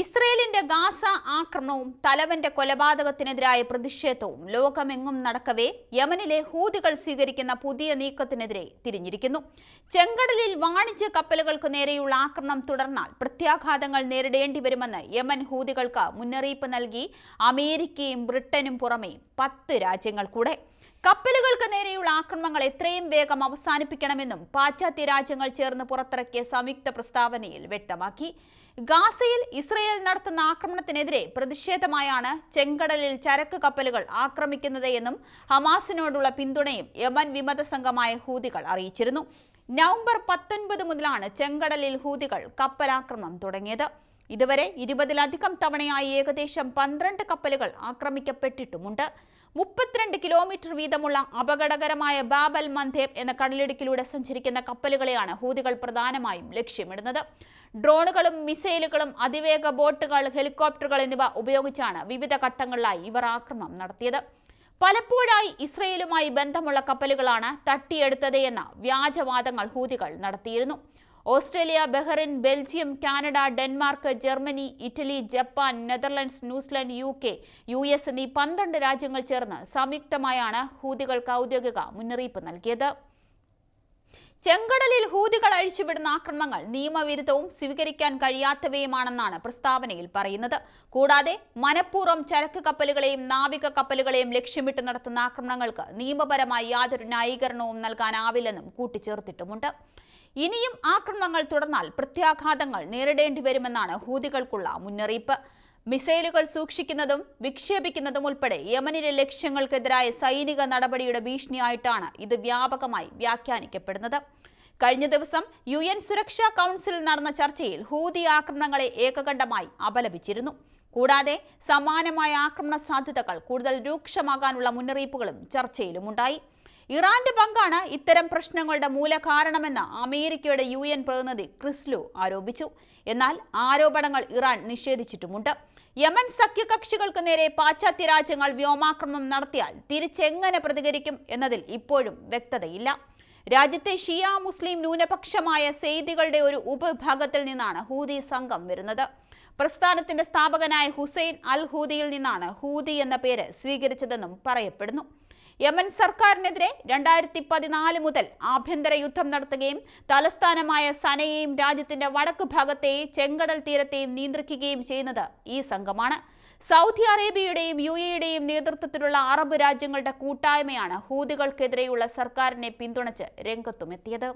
ഇസ്രയേലിന്റെ ഗാസ ആക്രമണവും തലവന്റെ കൊലപാതകത്തിനെതിരായ പ്രതിഷേധവും ലോകമെങ്ങും നടക്കവേ യമനിലെ ഹൂതികൾ സ്വീകരിക്കുന്ന പുതിയ നീക്കത്തിനെതിരെ തിരിഞ്ഞിരിക്കുന്നു. ചെങ്കടലിൽ വാണിജ്യ കപ്പലുകൾക്ക് നേരെയുള്ള ആക്രമണം തുടർന്നാൽ പ്രത്യാഘാതങ്ങൾ നേരിടേണ്ടി വരുമെന്ന് യമൻ ഹൂതികൾക്ക് മുന്നറിയിപ്പ് നൽകി അമേരിക്കയും ബ്രിട്ടനും പുറമെ പത്ത് രാജ്യങ്ങൾ കൂടെ. കപ്പലുകൾക്ക് നേരെയുള്ള ആക്രമണങ്ങൾ എത്രയും വേഗം അവസാനിപ്പിക്കണമെന്നും പാശ്ചാത്യ രാജ്യങ്ങൾ ചേർന്ന് പുറത്തിറക്കിയ സംയുക്ത പ്രസ്താവനയിൽ വ്യക്തമാക്കി. ഗാസയിൽ ഇസ്രയേൽ നടത്തുന്ന ആക്രമണത്തിനെതിരെ പ്രതിഷേധമായാണ് ചെങ്കടലിൽ ചരക്ക് കപ്പലുകൾ ആക്രമിക്കുന്നത് എന്നും ഹമാസിനോടുള്ള പിന്തുണയും യമൻ വിമത സംഘമായ ഹൂതികൾ അറിയിച്ചിരുന്നു. നവംബർ പത്തൊൻപത് മുതലാണ് ചെങ്കടലിൽ ഹൂതികൾ കപ്പലാക്രമണം തുടങ്ങിയത്. ഇതുവരെ ഇരുപതിലധികം തവണയായി ഏകദേശം പന്ത്രണ്ട് കപ്പലുകൾ ആക്രമിക്കപ്പെട്ടിട്ടുമുണ്ട്. മുപ്പത്തിരണ്ട് കിലോമീറ്റർ വീതമുള്ള അപകടകരമായ ബാബൽ മന്ധേബ് എന്ന കടലിടുക്കിലൂടെ സഞ്ചരിക്കുന്ന കപ്പലുകളെയാണ് ഹൂതികൾ പ്രധാനമായും ലക്ഷ്യമിടുന്നത്. ഡ്രോണുകളും മിസൈലുകളും അതിവേഗ ബോട്ടുകൾ ഹെലികോപ്റ്ററുകൾ എന്നിവ ഉപയോഗിച്ചാണ് വിവിധ ഘട്ടങ്ങളിലായി ഇവർ ആക്രമണം നടത്തിയത്. പലപ്പോഴായി ഇസ്രയേലുമായി ബന്ധമുള്ള കപ്പലുകളാണ് തട്ടിയെടുത്തത് എന്ന വ്യാജവാദങ്ങൾ ഹൂതികൾ നടത്തിയിരുന്നു. Australia Bahrain Belgium Canada Denmark Germany Italy Japan Netherlands New Zealand U K U S എന്നീ പന്ത്രണ്ട് രാജ്യങ്ങൾ ചേർന്ന് സംയുക്തമായാണ് ഹൂതികൾക്ക് ഔദ്യോഗിക മുന്നറിയിപ്പ് നൽകിയത്. ചെങ്കടലിൽ ഹൂതികൾ അഴിച്ചുവിടുന്ന ആക്രമണങ്ങൾ നിയമവിരുദ്ധവും സ്വീകരിക്കാൻ കഴിയാത്തവയുമാണെന്നാണ് പ്രസ്താവനയിൽ പറയുന്നത്. കൂടാതെ മനഃപൂർവം ചരക്ക് കപ്പലുകളെയും നാവിക കപ്പലുകളെയും ലക്ഷ്യമിട്ട് നടത്തുന്ന ആക്രമണങ്ങൾക്ക് നിയമപരമായി യാതൊരു ന്യായീകരണവും നൽകാനാവില്ലെന്നും കൂട്ടിച്ചേർത്തിട്ടുമുണ്ട്. ഇനിയും ആക്രമണങ്ങൾ തുടർന്നാൽ പ്രത്യാഘാതങ്ങൾ നേരിടേണ്ടി വരുമെന്നാണ് ഹൂതികൾക്കുള്ള മുന്നറിയിപ്പ്. മിസൈലുകൾ സൂക്ഷിക്കുന്നതും വിക്ഷേപിക്കുന്നതും ഉൾപ്പെടെ യമനിലെ ലക്ഷ്യങ്ങൾക്കെതിരായ സൈനിക നടപടിയുടെ ഭീഷണിയായിട്ടാണ് ഇത് വ്യാപകമായി വ്യാഖ്യാനിക്കപ്പെടുന്നത്. കഴിഞ്ഞ ദിവസം യു എൻ സുരക്ഷാ കൗൺസിലിൽ നടന്ന ചർച്ചയിൽ ഹൂതി ആക്രമണങ്ങളെ ഏകകണ്ഠമായി അപലപിച്ചിരുന്നു. കൂടാതെ സമാനമായ ആക്രമണ സാധ്യതകൾ കൂടുതൽ രൂക്ഷമാകാനുള്ള മുന്നറിയിപ്പുകളും ചർച്ചയിലുമുണ്ടായി. ഇറാന്റെ പങ്കാണ് ഇത്തരം പ്രശ്നങ്ങളുടെ മൂലകാരണമെന്ന് അമേരിക്കയുടെ യു എൻ പ്രതിനിധി ക്രിസ്ലു ആരോപിച്ചു. എന്നാൽ ആരോപണങ്ങൾ ഇറാൻ നിഷേധിച്ചിട്ടുമുണ്ട്. യമൻ സഖ്യകക്ഷികൾക്ക് നേരെ പാശ്ചാത്യ രാജ്യങ്ങൾ വ്യോമാക്രമണം നടത്തിയാൽ തിരിച്ചെങ്ങനെ പ്രതികരിക്കും എന്നതിൽ ഇപ്പോഴും വ്യക്തതയില്ല. രാജ്യത്തെ ഷിയ മുസ്ലിം ന്യൂനപക്ഷമായ സെയ്ദികളുടെ ഒരു ഉപവിഭാഗത്തിൽ നിന്നാണ് ഹൂതി സംഘം വരുന്നത്. പ്രസ്ഥാനത്തിന്റെ സ്ഥാപകനായ ഹുസൈൻ അൽ ഹൂദിയിൽ നിന്നാണ് ഹൂതി എന്ന പേര് സ്വീകരിച്ചതെന്നും പറയപ്പെടുന്നു. യമൻ സർക്കാരിനെതിരെ രണ്ടായിരത്തി പതിനാല് മുതൽ ആഭ്യന്തര യുദ്ധം നടത്തുകയും തലസ്ഥാനമായ സനയെയും രാജ്യത്തിന്റെ വടക്കു ഭാഗത്തെയും ചെങ്കടൽ തീരത്തെയും നിയന്ത്രിക്കുകയും ചെയ്യുന്നത് ഈ സംഘമാണ്. സൗദി അറേബ്യയുടെയും യു എയുടെയും നേതൃത്വത്തിലുള്ള അറബ് രാജ്യങ്ങളുടെ കൂട്ടായ്മയാണ് ഹൂതികൾക്കെതിരെയുള്ള സർക്കാരിനെ പിന്തുണച്ച് രംഗത്തുമെത്തിയത്.